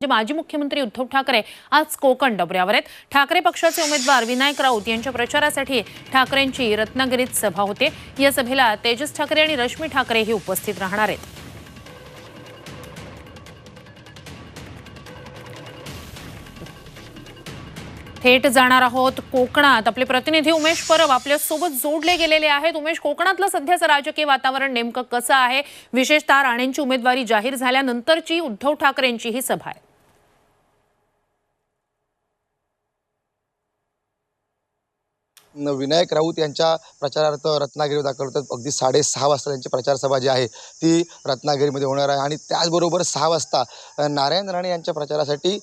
म्हणजे माजी मुख्यमंत्री उद्धव ठाकरे आज कोकण दौऱ्यावर आहेत. ठाकरे पक्षाचे उमेदवार विनायक राऊत यांच्या प्रचारासाठी ठाकरेंची रत्नागिरीत सभा होते. या सभेला तेजस ठाकरे आणि रश्मी ठाकरेही उपस्थित राहणार आहेत. थेट जाणार आहोत कोकणात. आपले प्रतिनिधी उमेश परब आपल्यासोबत जोडले गेलेले आहेत. उमेश कोकणातलं सध्याचं राजकीय वातावरण नेमकं कसं आहे? विशेषतः राणेंची उमेदवारी जाहीर झाल्यानंतरची उद्धव ठाकरेंची ही सभा आहे. विनायक राऊत यांच्या प्रचारार्थ रत्नागिरी दाखल होतात. अगदी साडेसहा वाजता त्यांची प्रचारसभा जी आहे ती रत्नागिरीमध्ये होणार आहे. आणि त्याचबरोबर सहा वाजता नारायण राणे यांच्या प्रचारासाठी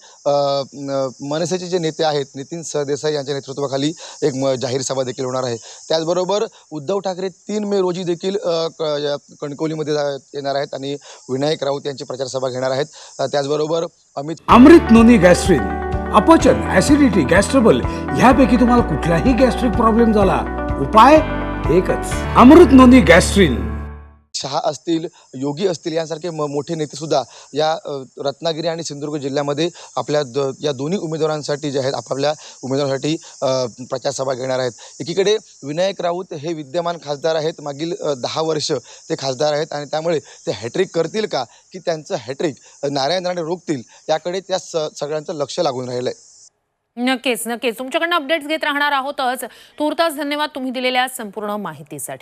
मनसेचे जे नेते आहेत नितीन सरदेसाई यांच्या नेतृत्वाखाली एक म जाहीर सभा देखील होणार आहे. त्याचबरोबर उद्धव ठाकरे तीन मे रोजी देखील क- या कणकवलीमध्ये जा- येणार आहेत आणि विनायक राऊत यांची प्रचारसभा घेणार आहेत. त्याचबरोबर अमित अमृत नोनी गॅस्ट्रीन अपचन ऍसिडिटी गॅस्ट्रबल ह्यापैकी तुम्हाला कुठलाही गॅस्ट्रिक प्रॉब्लेम झाला. उपाय एकच. अमृत नोंदी गॅस्ट्रिन. शहा असतील योगी असतील यांसारखे म मोठे नेतेसुद्धा या रत्नागिरी आणि सिंधुदुर्ग जिल्ह्यामध्ये आपल्या द या दोन्ही उमेदवारांसाठी जे आहेत आपापल्या उमेदवारांसाठी प्रचारसभा घेणार आहेत. एकीकडे विनायक राऊत हे विद्यमान खासदार आहेत मागील दहा वर्ष ते खासदार आहेत आणि त्यामुळे ते हॅट्रिक करतील का? की त्यांचं हॅट्रिक नारायण राणे रोखतील? याकडे त्या स सगळ्यांचं लक्ष लागून राहिलं आहे नक्कीच नक्कीच. तुमच्याकडनं अपडेट्स घेत राहणार आहोतच. तूर्तास धन्यवाद तुम्ही दिलेल्या संपूर्ण माहितीसाठी.